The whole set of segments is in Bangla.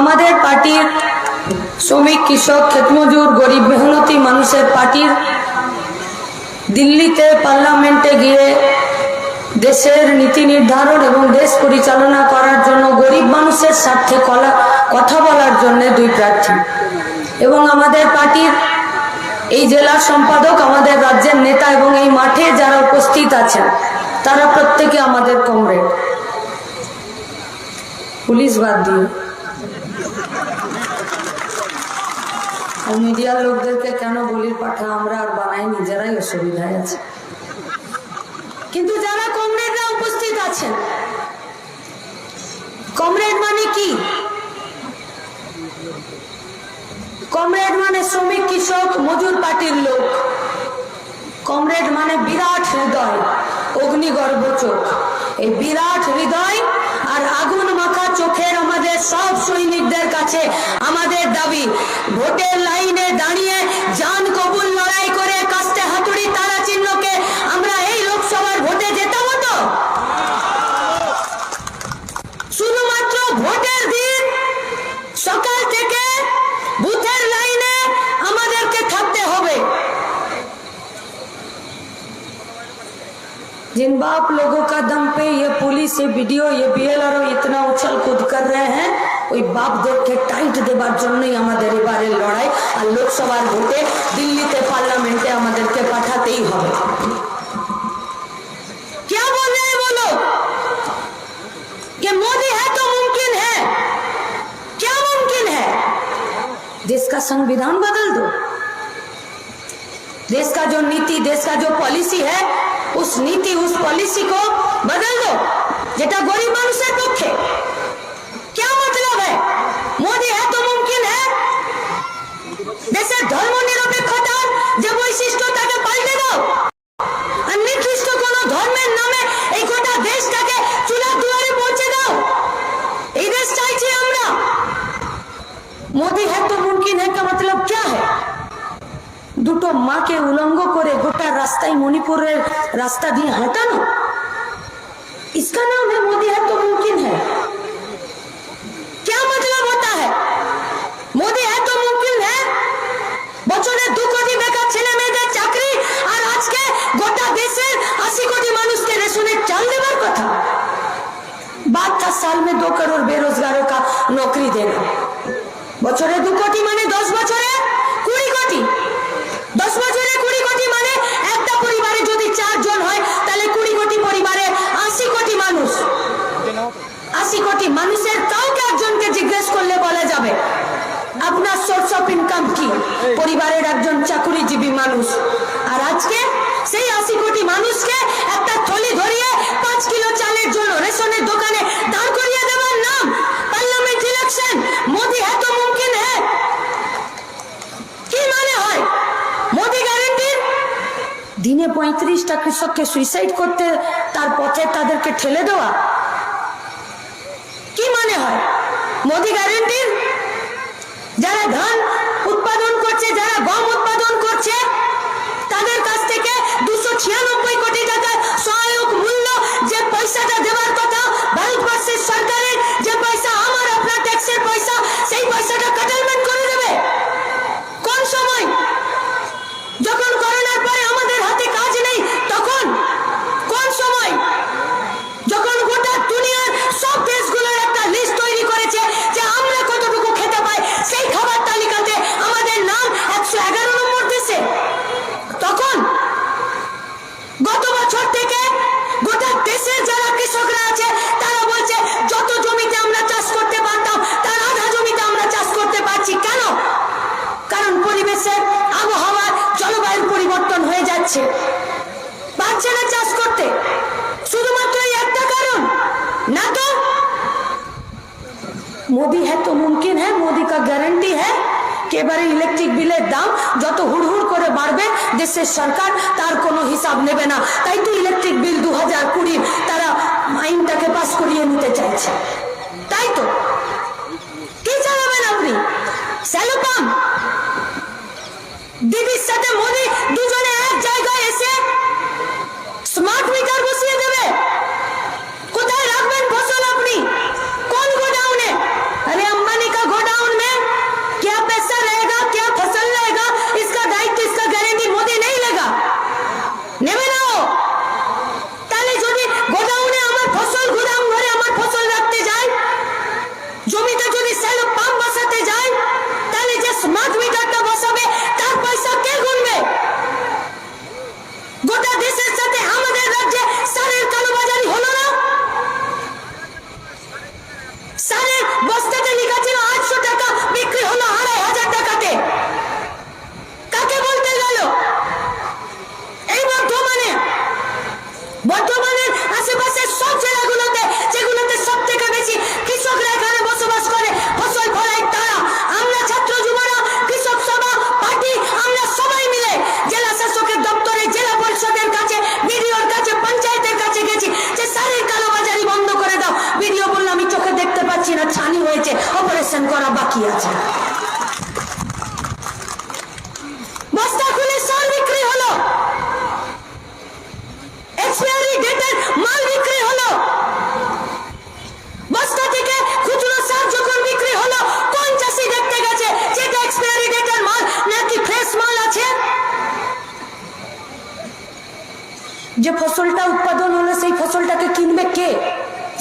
আমাদের পার্টির শ্রমিক, কৃষক ক্ষেতমজুর গরিব, মেহনতি মানুষের পার্টির দিল্লিতে পার্লামেন্টে গিয়ে দেশের নীতি নির্ধারণ এবং দেশ পরিচালনা করার জন্য গরিব মানুষের স্বার্থে কলা, কথা বলার জন্য দুই প্রার্থী। এবং আমাদের পার্টির এই জেলার সম্পাদক, আমাদের রাজ্যের নেতা এবং এই মাঠে যারা উপস্থিত আছেন, তারা প্রত্যেকে আমাদের কমরেড। পুলিশ বাদ দিয়ে মিডিয়ার লোকদেরকে কেন বলির পাঠা আমরা আর বানাই? নিজেরাই অসুবিধায় আছে। কিন্তু যারা কমরেডরা উপস্থিত আছেন, কমরেড মানে কি? কমরেড মানে শ্রমিক, কৃষক, মজুর পার্টির লোক। কমরেড মানে বিরাট হৃদয়, অগ্নিগর্ভ চোখ। এই বিরাট হৃদয় আর আগুন মাখা চোখের আমাদের সব সৈনিকদের কাছে আমাদের দাবি ভোটের লাইনে দাঁড়িয়ে জান কবুল লড়াই করে কাস্তে হাতুড়ি তারা চিহ্নকে আমরা এই লোকসভার ভোটে জেতাবো তো শুধুমাত্র ভোটের দিন সকাল থেকে বুথের লাইনে আমাদেরকে থাকতে হবে जिन बाप लोगों का दम पे ये पुलिस ये वीडियो ये বিএলআরও ইতনা উছল কুদ কর रहे हैं ওই বাপদেরকে টাইট দেবার জন্যই আমাদের এবারের লড়াই আর লোকসভার ভোটে দিল্লিতে পার্লামেন্টে আমাদেরকে পাঠাতেই হবে क्या बोल रहे हैं वो लोग कि मोदी है तो मुमकिन है क्या मुमकिन है देश का संविधान बदल दो देश का जो नीति देश का जो पॉलिसी है उस नीति उस पॉलिसी को बदल दो যেটা গরিব মানুষের পক্ষে क्या मतलब है मोदी है तो मुमकिन है দেশের ধর্ম নিরপেক্ষতার যে বৈশিষ্ট্য তাকে পাল্টে দাও আর নির্দিষ্ট কোন ধর্মের নামে এই গোটা দেশটাকে চুলার দুয়ারে পৌঁছে দাও এই দেশ চাইছি আমরা মোদি है तो मुमकिन है का मतलब क्या है দুটো মাকে উলঙ্গ করে গোটা রাস্তায় মণিপুরের রাস্তা দিয়ে হাঁটানো इसका नाम है मोदी है तो मुमकिन है क्या मतलब होता है মোদি है तो मुमकिन है বছরে দু কোটি বেকার ছেলে মেয়েদের চাকরি আর আজকে গোটা দেশের আশি কোটি মানুষকে রেশনের চাল দেবার কথা बात था साल में दो करोड़ बेरोजगारों का नौकरी देना বছরে দু কোটি মানুষকে একটা থলি ধরিয়ে পাঁচ কিলো চালের জন্য রেশনের দোকানে দাঁড় করিয়ে দেওয়ার নাম পার্লামেন্ট ইলেকশন। মোদি এত মুমকিন হ্যাঁ কি মানে হয়? মোদি গ্যারেন্টির দিনে পঁয়ত্রিশটা কৃষককে সুইসাইড করতে তার পথে তাদেরকে ঠেলে দেওয়া? কি মানে হয়? মোদি গ্যারেন্টির যারা ধান উৎপাদন করছে, যারা গম উৎপাদন করছে, তাদের কাছ থেকে দুশো ছিয়ানব্বই কোটি টাকা সহায়ক মূল্য যে পয়সাটা দেওয়ার কথা ভারতবর্ষের সরকারের যে পয়সা আমার আপনার ট্যাক্সের পয়সা সেই পয়সাটা কাটালমেন্ট করে দেবে কোন সময় যখন করোনার পরে আমাদের হাতে কাজ নেই তখন কোন সময় যখন গোটা দুনিয়ার সব দেশগুলোর একটা লিস্ট তৈরি করেছে যে আমরা কতটুকু খেতে পাই সেই খাবার তালিকাতে আমাদের নাম একশো এগারো নম্বর দেশে তখন গত বছর থেকে গোটা দেশের যারা কৃষকরা আছে তারা বলছে যত জমিতে আমরা চাষ করতে পারতাম তার আধা জমিতে আমরা চাষ করতে পারছি কেন কারণ পরিবেশের আবহাওয়ার জলবায়ুর পরিবর্তন হয়ে যাচ্ছে। পারছে না চাষ করতে। শুধুমাত্র এই একটা কারণ। না তো? মোদি হ্যাঁ তো মুমকিন হ্যাঁ মোদি কা গ্যারেন্টি হ্যাঁ এবারে ইলেকট্রিক বিলের দাম যত হুড় হুড় করে বাড়বে, দেশের সরকার তার কোনো হিসাব নেবে না। তাই তো ইলেকট্রিক বিল দু হাজার কুড়ির তারা আইনটাকে পাস করিয়ে নিতে চাইছে। তাই তো? কি চালাবেন আপনি? স্যালো পাম্প দিদির সাথে মোদি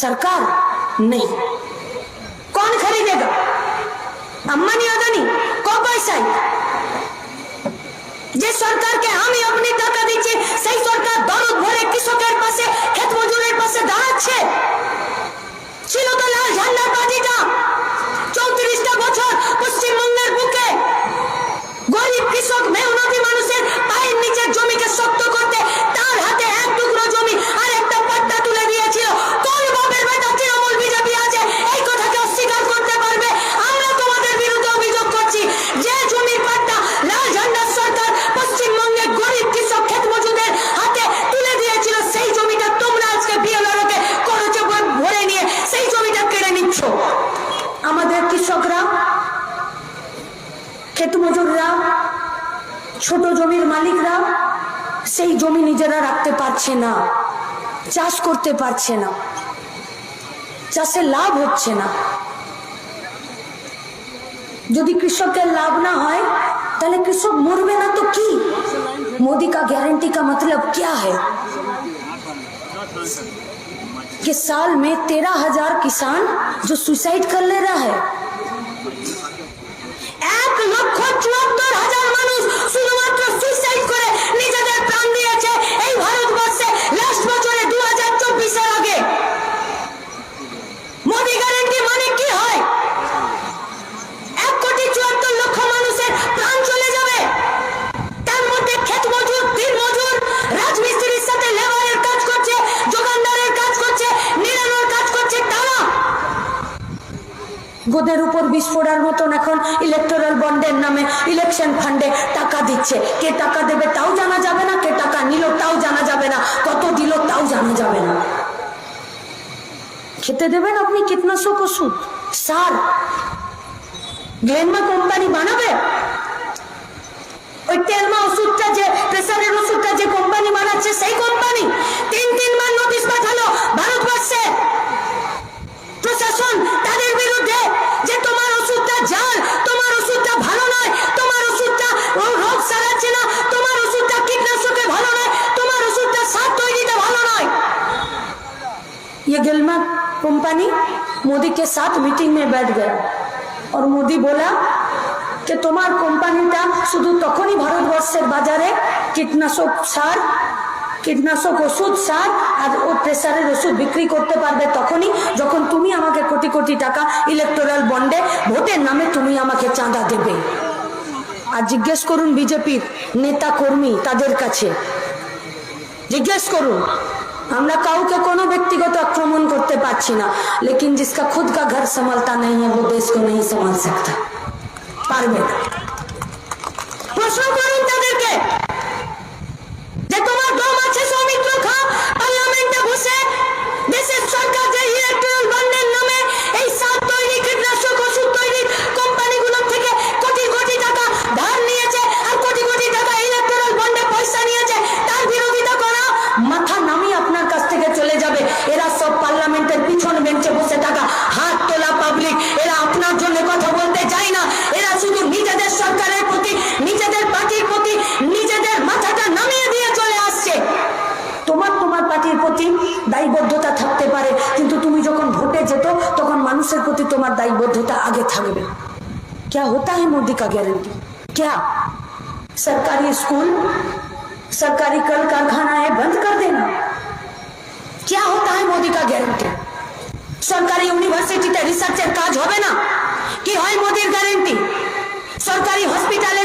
सरकार? नहीं। कौन खरीदेगा? अम्बानी अदानी कौन पैसा जिस सरकार के हम ही अपनी ताकत दीजिए, सही सरकार, दौलत भरे পারছে না। চাষ করতে পারছে না। চাষে লাভ হচ্ছে না। যদি কৃষকের লাভ না হয়, তাহলে कृषक मरबे ना तो मोदी का गारंटी का मतलब क्या है? कि साल में तेरह हज़ार किसान जो सुसाइड कर ले रहा है। एक लाख चौहत्तर हज़ार গোদের উপর বিস্ফোরার মতন এখন ইলেকটোরাল বন্ডের নামে ইলেকশন ফান্ডে টাকা দিচ্ছে। কে টাকা দেবে তাও জানা যাবে না, কে টাকা নিল তাও জানা যাবে না, কত দিল তাও জানা যাবে না। খেতে দেবেন আপনি কীটনাশক ওষুধ? সার গ্লেনমা কোম্পানি বানাবে? ওই তেলমা ওষুধটা যে সাত মিটিং নিয়ে बैठ গেল। ওর मोदी বলা যে, তোমার কোম্পানিটা শুধু তখনই ভারতবর্ষের বাজারে কীটনাশক সার, কীটনাশক ওষুধ সার আর ও প্রেসারের ওষুধ বিক্রি করতে পারবে তখনই যখন তুমি আমাকে কোটি কোটি টাকা ইলেকটোরাল বন্ডে ভোটের নামে তুমি আমাকে চাঁদা দেবে। আর জিজ্ঞেস করুন বিজেপির নেতা কর্মী তাদের কাছে। জিজ্ঞেস করুন। আমরা কাউকে কোনো ব্যক্তিগত আক্রমণ করতে পারছি না। লেকিন জিসকা খুদ কা ঘর সম্ভালতা নেই দেশ কো নেই সম্ভাল সকতা। পারবে না। দায়বদ্ধতা থাকতে পারে। কিন্তু তুমি যখন ভোটে যেত, তখন মানুষের প্রতি তোমার দায়বদ্ধতা আগে क्या होता है मोदी का गारंटी क्या सरकारी स्कूल सरकारी कल कारखाना है बंद कर देना क्या होता है मोदी का गारंटी सरकारी यूनिवर्सिटी रिसर्चर काज हो ना कि मोदी गारंटी सरकारी हॉस्पिटल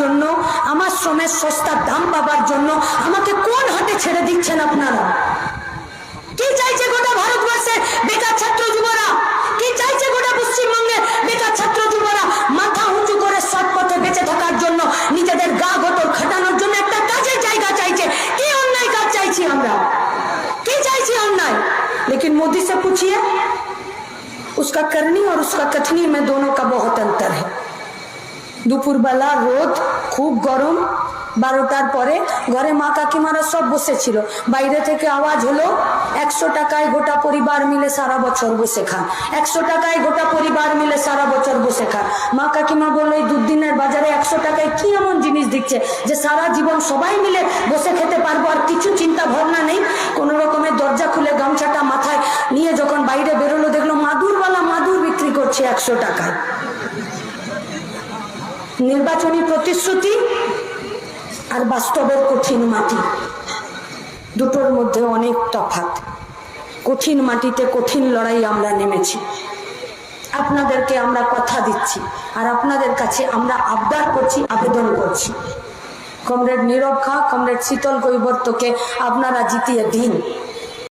জন্য আমার শ্রমের সস্তার দাম পাবার জন্য আমাকে কোন হাতে ছেড়ে দিচ্ছেন আপনারা কি চাইছে গোটা ভারতবর্ষের বেকার ছাত্র যুবরা কি চাইছে গোটা পশ্চিমবঙ্গের বেকার ছাত্র যুবরা মাথা উঁচু করে সৎ পথে বেঁচে থাকার জন্য নিজেদের গা গোতর খাটানোর জন্য একটা কাজের জায়গা চাইছে কি অন্যায় কাজ চাইছি আমরা কি চাইছি অন্যায় लेकिन मोदी से पूछिए उसका करनी और उसका कथनी में दोनों का बहुत अंतर है দুপুরবেলা রোদ, খুব গরম। বারোটার পরে ঘরে মা কাকিমারা সব বসেছিল। বাইরে থেকে আওয়াজ হলো, একশো টাকায় গোটা পরিবার মিলে সারা বছর বসে খান। একশো টাকায় গোটা পরিবার মিলে সারা বছর বসে খান। মা কাকিমা বলল, এই দুদিনের বাজারে একশো টাকায় কি এমন জিনিস দিচ্ছে যে সারা জীবন সবাই মিলে বসে খেতে পারব? আর কিছু চিন্তা ভাবনা নেই? কোনো রকমের দরজা খুলে গামছাটা মাথায় নিয়ে যখন বাইরে বেরোলো, দেখল মাদুরওয়ালা মাদুর বিক্রি করছে একশো টাকায়। নির্বাচনী প্রতিশ্রুতি আর বাস্তবের কঠিন মাটি। দুটোর মধ্যে অনেক তফাৎ। কঠিন মাটিতে কঠিন লড়াই আমরা নেমেছি। আপনাদেরকে আমরা কথা দিচ্ছি আর আপনাদের কাছে আমরা আবদার করছি, আবেদন করছি। কমরেড নীরব খা, কমরেড শীতল কৈবর্তকে আপনারা জিতিয়ে দিন।